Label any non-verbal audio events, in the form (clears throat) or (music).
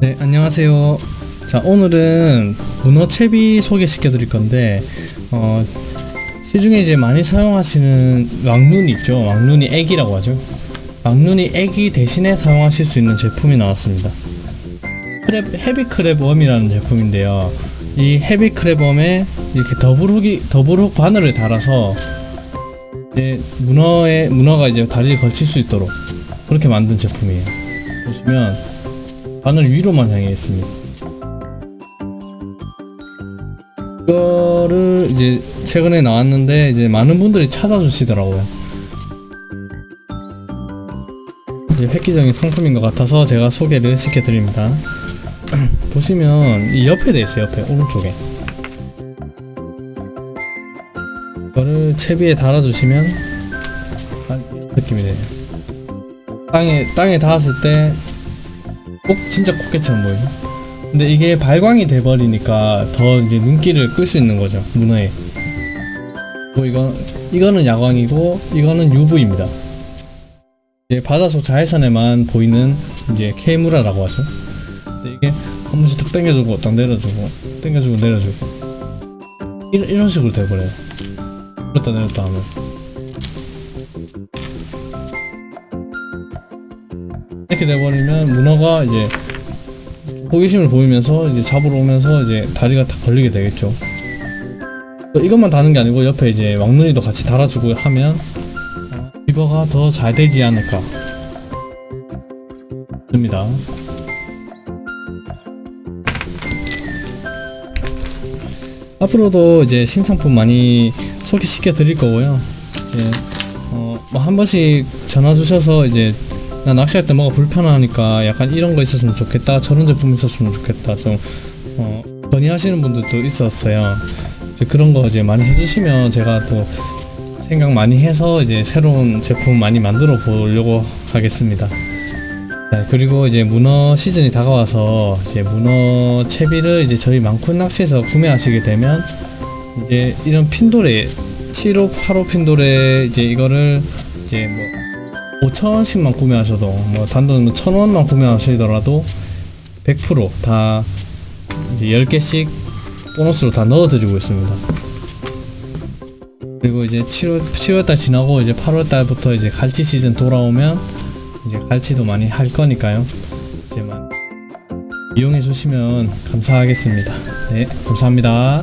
네, 안녕하세요. 자, 오늘은 문어 채비 소개시켜 드릴 건데, 어, 시중에 이제 많이 사용하시는 왕눈 있죠? 왕눈이 애기라고 하죠. 왕눈이 애기 대신에 사용하실 수 있는 제품이 나왔습니다. 크랩, 헤비 크랩 웜이라는 제품인데요. 이 헤비 크랩 웜에 이렇게 더블훅이, 더블훅 바늘을 달아서 이제 문어에, 문어가 이제 다리를 걸칠 수 있도록 그렇게 만든 제품이에요. 보시면 바늘 위로만 향해 있습니다. 이거를 이제 최근에 나왔는데 이제 많은 분들이 찾아주시더라고요. 이제 획기적인 상품인 것 같아서 제가 소개를 시켜드립니다. (clears throat) 보시면 이 옆에 돼 있어요. 옆에 오른쪽에. 이거를 채비에 달아주시면 한 이런 느낌이 돼요. 땅에 땅에 닿았을 때 꼭 진짜 꽃게처럼 보이죠. 근데 이게 발광이 돼버리니까 더 이제 눈길을 끌 수 있는 거죠 문어에. 뭐 이거 이거는 야광이고 이거는 UV입니다. 이제 바닷속 자외선에만 보이는 이제 케이무라라고 하죠. 근데 이게 한 번씩 탁 당겨주고 딱 내려주고 당겨주고 내려주고 이런 이런 식으로 돼버려요. 내렸다 내렸다 하면. 이렇게 돼버리면 문어가 이제 호기심을 보이면서 이제 잡으러 오면서 이제 다리가 다 걸리게 되겠죠. 이것만 다는 게 아니고 옆에 이제 왕눈이도 같이 달아주고 하면 어, 비버가 더 잘 되지 않을까. 듭니다. 앞으로도 이제 신상품 많이 소개시켜 드릴 거고요. 이제 어 뭐 한 번씩 전화 주셔서 이제 나 낚시할 때 뭐가 불편하니까 약간 이런 거 있었으면 좋겠다 저런 제품 있었으면 좋겠다 좀 어, 건의하시는 분들도 있었어요. 그런 거 이제 많이 해주시면 제가 또 생각 많이 해서 이제 새로운 제품 많이 만들어 보려고 하겠습니다. 네, 그리고 이제 문어 시즌이 다가와서 이제 문어 채비를 이제 저희 망쿤 낚시에서 구매하시게 되면 이제 이런 핀도레 7호 8호 핀도레 이제 이거를 이제 뭐 5천원씩만 구매하셔도 뭐 단돈 뭐 1,000원만 구매하시더라도 100%다 이제 10개씩 보너스로 다 넣어드리고 있습니다. 그리고 이제 7월 7월달 지나고 이제 8월달부터 이제 갈치 시즌 돌아오면 이제 갈치도 많이 할 거니까요. 이제 만 이용해 주시면 감사하겠습니다. 네, 감사합니다.